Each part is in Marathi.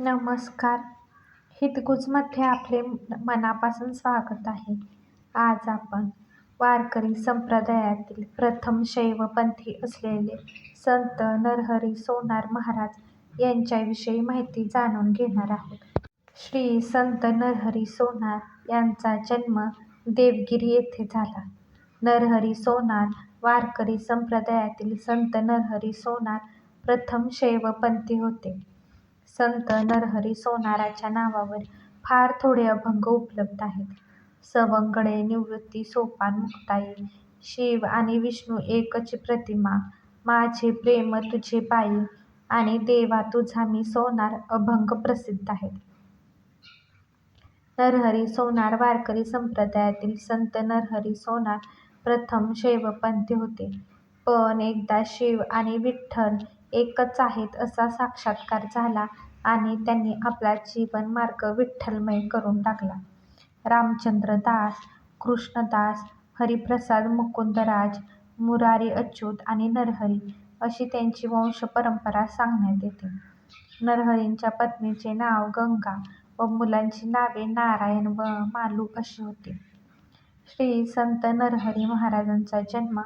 नमस्कार हितगुजमध्ये आपले मनापासून स्वागत आहे. आज आपण वारकरी संप्रदायातील प्रथम शैवपंथी असलेले संत नरहरी सोनार महाराज यांच्याविषयी माहिती जाणून घेणार आहोत. श्री संत नरहरी सोनार यांचा जन्म देवगिरी येथे झाला. नरहरी सोनार वारकरी संप्रदायातील संत नरहरी सोनार प्रथम शैवपंथी होते. संत नरहरी सोनाराच्या नावावर फार थोडे अभंग उपलब्ध आहेत. सवंगडे निवृत्ती सोपान मुक्ताई, शिव आणि विष्णू एकची प्रतिमा, माझे प्रेम तुझे बाई आणि देवा तुझा मी सोनार अभंग प्रसिद्ध आहेत. नरहरी सोनार वारकरी संप्रदायातील संत नरहरी सोनार प्रथम शैवपंथी होते. पण एकदा शिव आणि विठ्ठल एकच आहेत असा साक्षात्कार झाला आणि त्यांनी आपला जीवनमार्ग विठ्ठलमय करून टाकला. रामचंद्र दास, कृष्णदास, हरिप्रसाद मुकुंदराज, मुरारी अच्युत आणि नरहरी अशी त्यांची वंशपरंपरा सांगण्यात येते. नरहरींच्या पत्नीचे नाव गंगा व मुलांची नावे नारायण व मालू अशी होती. श्री संत नरहरी महाराजांचा जन्म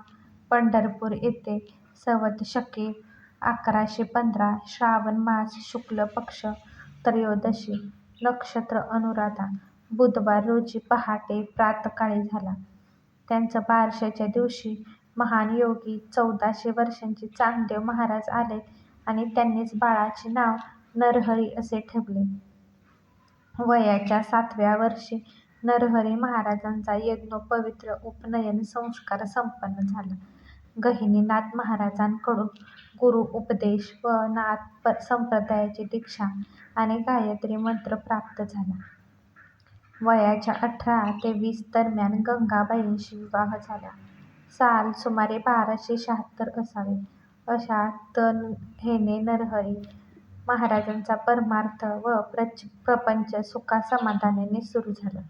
पंढरपूर येथे संवत शके अकराशे पंधरा श्रावण मास शुक्ल पक्ष त्रयोदशी नक्षत्र अनुराधा बुधवार रोजी पहाटे प्रातकाळी झाला. त्यांच्या बारशाच्या दिवशी महान योगी चौदाशे वर्षांचे चांगदेव महाराज आले आणि त्यांनीच बाळाचे नाव नरहरी असे ठेवले. वयाच्या सातव्या वर्षी नरहरी महाराजांचा यज्ञोपवीत उपनयन संस्कार संपन्न झाला. गहिनीनाथ महाराजांकडून गुरु उपदेश व नाथ संप्रदायाची दीक्षा आणि गायत्री मंत्र प्राप्त झाला. वयाच्या अठरा ते वीस दरम्यान गंगाबाईंशी विवाह झाला. साल सुमारे बाराशे शहात्तर असावे. अशा तऱ्हेने नरहरी महाराजांचा परमार्थ व प्रपंच सुखासमाधानाने सुरू झाला.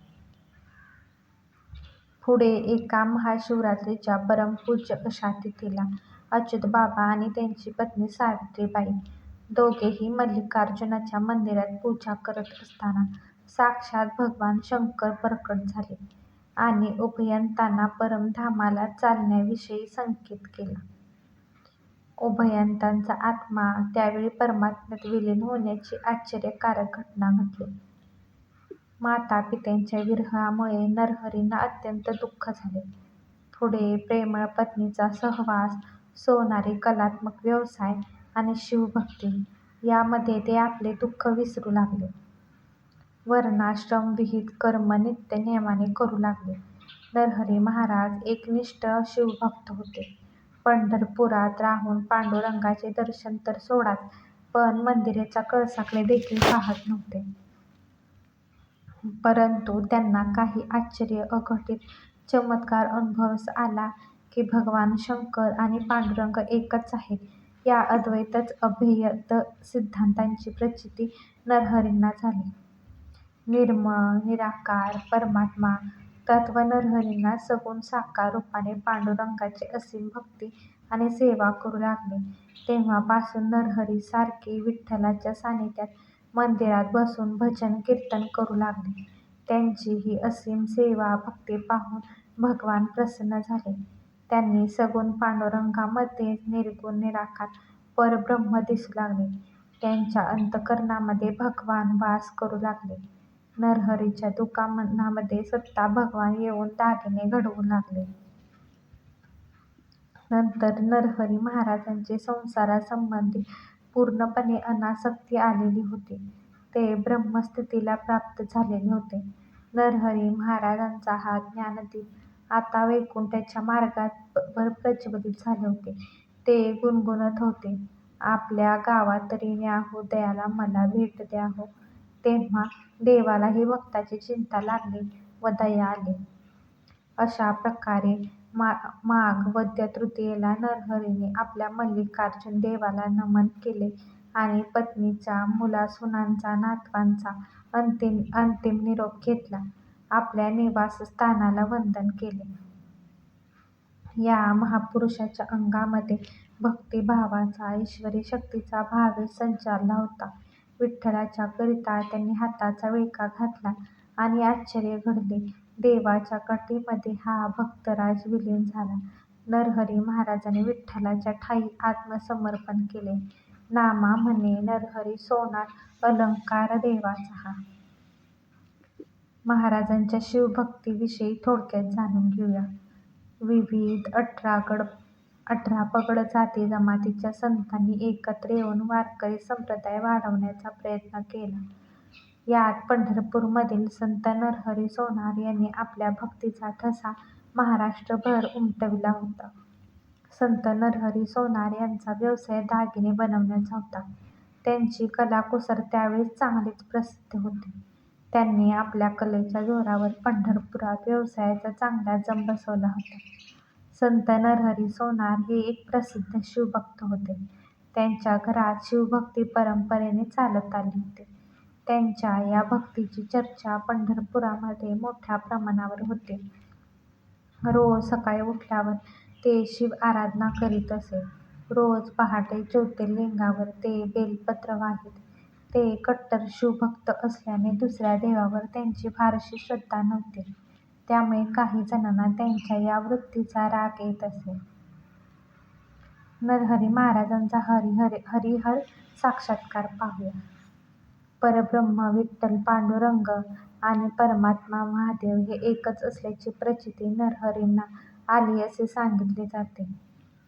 पुढे एका महाशिवरात्रीच्या परमपूज्य अशा तिथीला अच्युतबाबा आणि त्यांची पत्नी सावित्रीबाई दोघेही मल्लिकार्जुनाच्या मंदिरात पूजा करत असताना साक्षात भगवान शंकर प्रकट झाले आणि उभयंतांना परमधामाला चालण्याविषयी संकेत केला. उभयंतांचा आत्मा त्यावेळी परमात्म्यात विलीन होण्याची आश्चर्यकारक घटना घडली. माता पित्यांच्या विरहामुळे नरहरींना अत्यंत दुःख झाले. पुढे प्रेमळ पत्नीचा सहवास, सोनारी कलात्मक व्यवसाय आणि शिवभक्ती यामध्ये ते आपले दुःख विसरू लागले. वर्णाश्रमविहित कर्म नित्य नेमाने करू लागले. नरहरी महाराज एकनिष्ठ शिवभक्त होते. पंढरपुरात राहून पांडुरंगाचे दर्शन तर सोडाच पण मंदिराच्या कळसाकडे देखील पाहत नव्हते. परंतु त्यांना काही आश्चर्य अघटित चमत्कार अनुभवास आला की भगवान शंकर आणि पांडुरंग एकच आहेत या अद्वैतच अभेद सिद्धांताची प्रचिती नरहरींना झाली. निर्मळ निराकार परमात्मा तत्व नरहरींना सगुण साकार रूपाने पांडुरंगाची असीम भक्ती आणि सेवा करू लागले. तेव्हापासून नरहरी सारखे विठ्ठलाच्या सानिध्यात मंदिरात बसून भजन कीर्तन करू लागले. त्यांची ही असीम सेवा भक्ती पाहून भगवान प्रसन्न झाले. त्यांनी सगुण पांडुरंगामध्येच निर्गुण निराकार परब्रह्म दिसू लागले. त्यांच्या अंतःकरणामध्ये भगवान वास करू लागले. नरहरीच्या दुकानामध्ये स्वतः भगवान येऊन दागिने घडवू लागले. नंतर नरहरी महाराजांचे संसारासंबंधी पूर्णपणे अनासक्ती आलेली होती. ते ब्रह्मस्थितीला प्राप्त झालेले होते. नरहरी महाराजांचा हा ज्ञानदीप आता वैकुंठाच्या मार्गात प्रज्वलित झाले होते. ते गुणगुणत होते. आपल्या गावात तरी न्या हो, दयाला मला भेट द्या हो. तेव्हा देवालाही भक्ताची चिंता लागली व दया आली. अशा प्रकारे माघ वद्य तृतीयेला नरहरीने आपल्या मल्लिकार्जुन देवाला नमन केले आणि पत्नीचा, मुलासुनांचा, नातवांचा अंतिम निरोप घेतला. आपल्या निवासस्थानाला वंदन केले. या महापुरुषाच्या अंगामध्ये भक्तिभावाचा, ईश्वरी शक्तीचा भावेश संचारला होता. विठ्ठलाच्या करिता त्यांनी हाताचा विळखा घातला आणि आश्चर्य घडले. देवाच्या कटेमध्ये हा भक्तराज विलीन झाला. नरहरी महाराजांनी विठ्ठलाच्या ठायी आत्मसमर्पण केले. नामा म्हणे नरहरी सोनार अलंकार देवाचा हा. महाराजांच्या शिवभक्तीविषयी थोडक्यात जाणून घेऊया. विविध अठरा पगड जाती जमातीच्या संतांनी एकत्र येऊन वारकरी संप्रदाय वाढवण्याचा प्रयत्न केला. यात पंढरपूरमधील संत नरहरी सोनार यांनी आपल्या भक्तीचा ठसा महाराष्ट्रभर उमटविला होता. संत नरहरी सोनार यांचा व्यवसाय दागिने बनवण्याचा होता. त्यांची कलाकुसर त्यावेळी चांगलीच प्रसिद्ध होती. त्यांनी आपल्या कलेच्या जोरावर पंढरपुरात व्यवसायाचा चांगला जम बसवला होता. संत नरहरी सोनार हे एक प्रसिद्ध शिवभक्त होते. त्यांच्या घरात शिवभक्ती परंपरेने चालत आली होती. त्यांच्या या भक्तीची चर्चा पंढरपुरामध्ये मोठ्या प्रमाणावर होते. रोज सकाळी उठल्यावर ते शिवआराधना करीत असे. रोज पहाटे ज्योतिर्लिंगावर ते बेलपत्र वाहीत. ते कट्टर शिवभक्त असल्याने दुसऱ्या देवावर त्यांची फारशी श्रद्धा नव्हती. त्यामुळे काही जणांना त्यांच्या या वृत्तीचा राग येत असे. नरहरी महाराजांचा हरिहर साक्षात्कार पाहूया. परब्रह्म विठ्ठल पांडुरंग आणि परमात्मा महादेव हे एकच असल्याची प्रचिती नरहरींना आली असे सांगितले जाते.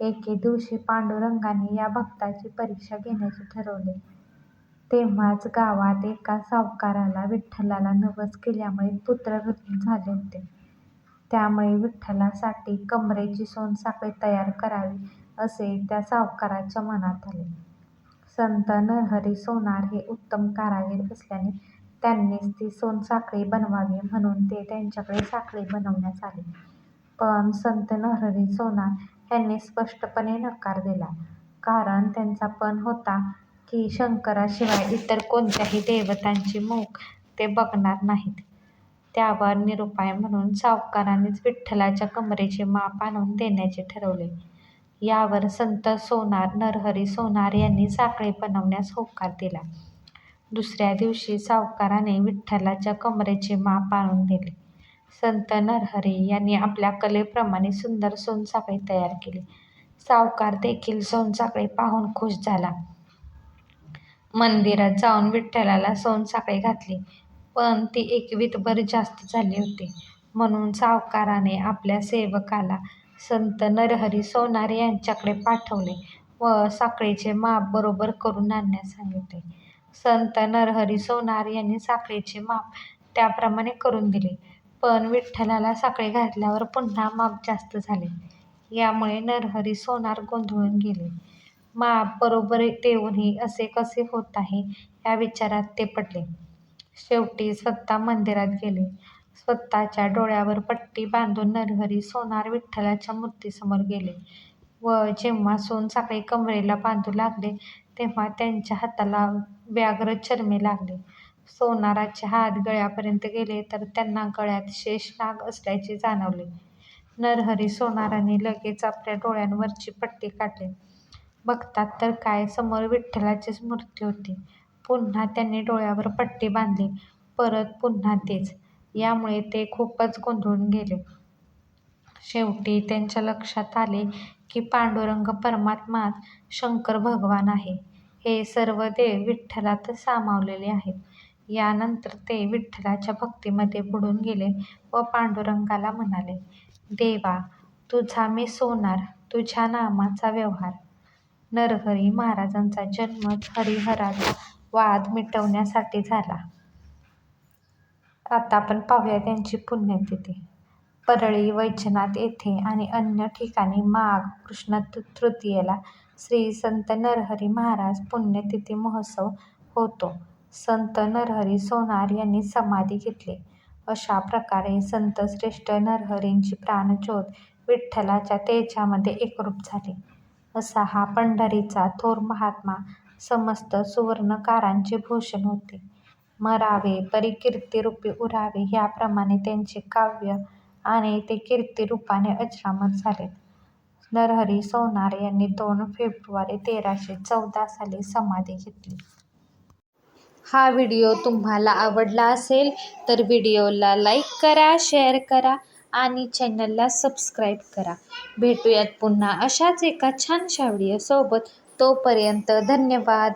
एके दिवशी पांडुरंगाने या भक्ताची परीक्षा घेण्याचे ठरवले. तेव्हाच गावात एका सावकाराला विठ्ठलाला नवस केल्यामुळे पुत्ररहित झाले होते. त्यामुळे विठ्ठलासाठी कमरेची सोनसाखळी तयार करावी असे त्या सावकाराच्या मनात आले. संत नरहरी सोनार हे उत्तम कारागीर असल्याने त्यांनीच ती सोनसाखळी बनवावी म्हणून ते त्यांच्याकडे साखळी बनवण्यास आले. पण संत नरहरी सोनार यांनी स्पष्टपणे नकार दिला. कारण त्यांचा पण होता की शंकराशिवाय इतर कोणत्याही देवतांची मुख ते बघणार नाहीत. त्यावर निरुपाय म्हणून सावकारानेच विठ्ठलाच्या कमरेचे माप आणून देण्याचे ठरवले. यावर संत सोनार नरहरी सोनार यांनी साखळी बनवण्यास होकार दिला. दुसऱ्या दिवशी सावकाराने विठ्ठलाच्या कमरेचे माप आणून दिले. संत नरहरी यांनी आपल्या कलेप्रमाणे सुंदर सोनसाखळी तयार केली. सावकार देखील सोनसाखळी पाहून खुश झाला. मंदिरात जाऊन विठ्ठलाला सोनसाखळी घातली. पण ती एकवीतभर जास्त झाली होती. म्हणून सावकाराने आपल्या सेवकाला संत नरहरी सोनार यांच्याकडे पाठवले व साखळीचे माप बरोबर करून आणण्यास सांगितले. संत नरहरी सोनार यांनी साखळीचे माप त्याप्रमाणे करून दिले. पण विठ्ठलाला साखळी घातल्यावर पुन्हा माप जास्त झाले. यामुळे नरहरी सोनार गोंधळून गेले. माप बरोबर देऊनही असे कसे होत आहे या विचारात ते पडले. शेवटी स्वतः मंदिरात गेले. स्वतःच्या डोळ्यावर पट्टी बांधून नरहरी सोनार विठ्ठलाच्या मूर्तीसमोर गेले व जेव्हा सोनसाखळी कमरेला बांधू लागले तेव्हा त्यांच्या हाताला व्याघ्र चर्मे लागले. सोनाराचे हात गळ्यापर्यंत गेले तर त्यांना गळ्यात शेषनाग असल्याचे जाणवले. नरहरी सोनाराने लगेच आपल्या डोळ्यांवरची पट्टी काढली. बघतात तर काय समोर विठ्ठलाचीच मूर्ती होती. पुन्हा त्यांनी डोळ्यावर पट्टी बांधली. परत पुन्हा तेच. यामुळे ते खूपच गोंधळून गेले. शेवटी त्यांच्या लक्षात आले की पांडुरंग परमात्माच शंकर भगवान आहे. हे सर्व देव विठ्ठलात सामावलेले आहेत. यानंतर ते विठ्ठलाच्या भक्तीमध्ये बुडून गेले व पांडुरंगाला म्हणाले, देवा तुझा मी सोनार, तुझ्या नामाचा व्यवहार. नरहरी महाराजांचा जन्मच हरिहराचा वाद मिटवण्यासाठी झाला. आता आपण पाहूया त्यांची पुण्यतिथी. परळी वैजनाथ येथे आणि अन्य ठिकाणी माघ कृष्ण तृतीयेला श्री संत नरहरी महाराज पुण्यतिथी महोत्सव होतो. संत नरहरी सोनार यांनी समाधी घेतली. अशा प्रकारे संत श्रेष्ठ नरहरींची प्राणज्योत विठ्ठलाच्या तेजामध्ये एकरूप झाली. असा हा पंढरीचा थोर महात्मा समस्त सुवर्णकारांचे भूषण होते. मरावे परी कीर्तिरूपी उरावे ह्याप्रमाणे त्यांचे काव्य आणि ते कीर्तिरूपाने अजरामर झाले. नरहरी सोनार यांनी दोन फेब्रुवारी तेराशे चौदा साली समाधी घेतली. हा व्हिडिओ तुम्हाला आवडला असेल तर व्हिडिओला लाईक करा शेअर करा आणि चॅनलला सबस्क्राईब करा. भेटूयात पुन्हा अशाच एका छानशा व्हिडिओसोबत तोपर्यंत धन्यवाद.